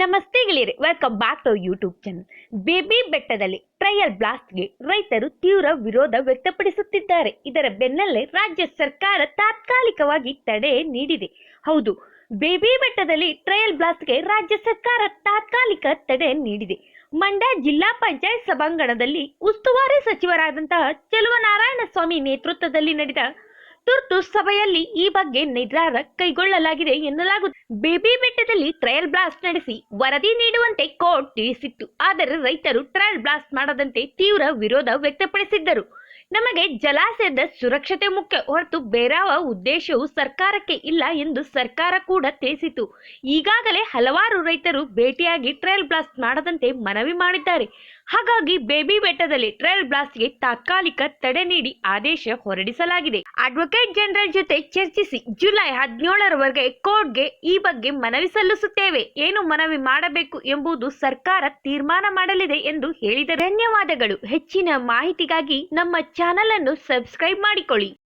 ನಮಸ್ತೆ ಗೆಳೆಯರಿ welcome back to YouTube channel Baby ಬೆಟ್ಟದಲ್ಲಿ trial ಬ್ಲಾಸ್ಟ್ಗೆ ರೈತರು ತೀವ್ರ ವಿರೋಧ ವ್ಯಕ್ತಪಡಿಸುತ್ತಿದ್ದಾರೆ. ಇದರ ಬೆನ್ನಲ್ಲೇ ರಾಜ್ಯ ಸರ್ಕಾರ ತಾತ್ಕಾಲಿಕವಾಗಿ ತಡೆ ನೀಡಿದೆ. ಹೌದು ಬೇಬಿ ಬೆಟ್ಟದಲ್ಲಿ ಟ್ರಯಲ್ ಬ್ಲಾಸ್ಟ್ಗೆ ರಾಜ್ಯ ಸರ್ಕಾರ ತಾತ್ಕಾಲಿಕ ತಡೆ ನೀಡಿದೆ. ಮಂಡ್ಯ ಜಿಲ್ಲಾ ಪಂಚಾಯತ್ ಸಭಾಂಗಣದಲ್ಲಿ ಉಸ್ತುವಾರಿ ಸಚಿವರಾದಂತಹ ಚೆಲುವನಾರಾಯಣ ಸ್ವಾಮಿ ನೇತೃತ್ವದಲ್ಲಿ ನಡೆದ ತುರ್ತು ಸಭೆಯಲ್ಲಿ ಈ ಬಗ್ಗೆ ನಿರ್ಧಾರ ಕೈಗೊಳ್ಳಲಾಗಿದೆ ಎನ್ನಲಾಗುತ್ತದೆ. ಬೇಬಿ ಬೆಟ್ಟದಲ್ಲಿ ಟ್ರಯಲ್ ಬ್ಲಾಸ್ಟ್ ನಡೆಸಿ ವರದಿ ನೀಡುವಂತೆ ಕೋರ್ಟ್ ತಿಳಿಸಿತ್ತು. ಆದರೆ ರೈತರು ಟ್ರಯಲ್ ಬ್ಲಾಸ್ಟ್ ಮಾಡದಂತೆ ತೀವ್ರ ವಿರೋಧ ವ್ಯಕ್ತಪಡಿಸಿದ್ದರು. ನಮಗೆ ಜಲಾಶಯದ ಸುರಕ್ಷತೆ ಮುಖ್ಯ. ಹೊರತು ಬೇರಾವ ಉದ್ದೇಶವು ಸರ್ಕಾರಕ್ಕೆ ಇಲ್ಲ ಎಂದು ಸರ್ಕಾರ ಕೂಡ ತಿಳಿಸಿತು ಈಗಾಗಲೇ ಹಲವಾರು ರೈತರು ಭೇಟಿಯಾಗಿ ಟ್ರಯಲ್ ಬ್ಲಾಸ್ಟ್ ಮಾಡದಂತೆ ಮನವಿ ಮಾಡಿದ್ದಾರೆ. ಹಾಗಾಗಿ ಬೇಬಿ ಬೆಟ್ಟದಲ್ಲಿ ಟ್ರಯಲ್ ಬ್ಲಾಸ್ಟ್ಗೆ ತಾತ್ಕಾಲಿಕ ತಡೆ ನೀಡಿ ಆದೇಶ ಹೊರಡಿಸಲಾಗಿದೆ. ಅಡ್ವೊಕೇಟ್ ಜನರಲ್ ಜೊತೆ ಚರ್ಚಿಸಿ ಜುಲೈ ಹದಿನೇಳರವರೆಗೆ ಕೋರ್ಟ್ಗೆ ಈ ಬಗ್ಗೆ ಮನವಿ ಸಲ್ಲಿಸುತ್ತೇವೆ. ಏನು ಮನವಿ ಮಾಡಬೇಕು ಎಂಬುದು ಸರ್ಕಾರ ತೀರ್ಮಾನ ಮಾಡಲಿದೆ ಎಂದು ಹೇಳಿದ ಧನ್ಯವಾದಗಳು. ಹೆಚ್ಚಿನ ಮಾಹಿತಿಗಾಗಿ ನಮ್ಮ ಚಾನಲ್ ಅನ್ನು ಸಬ್ಸ್ಕ್ರೈಬ್ ಮಾಡಿಕೊಳ್ಳಿ.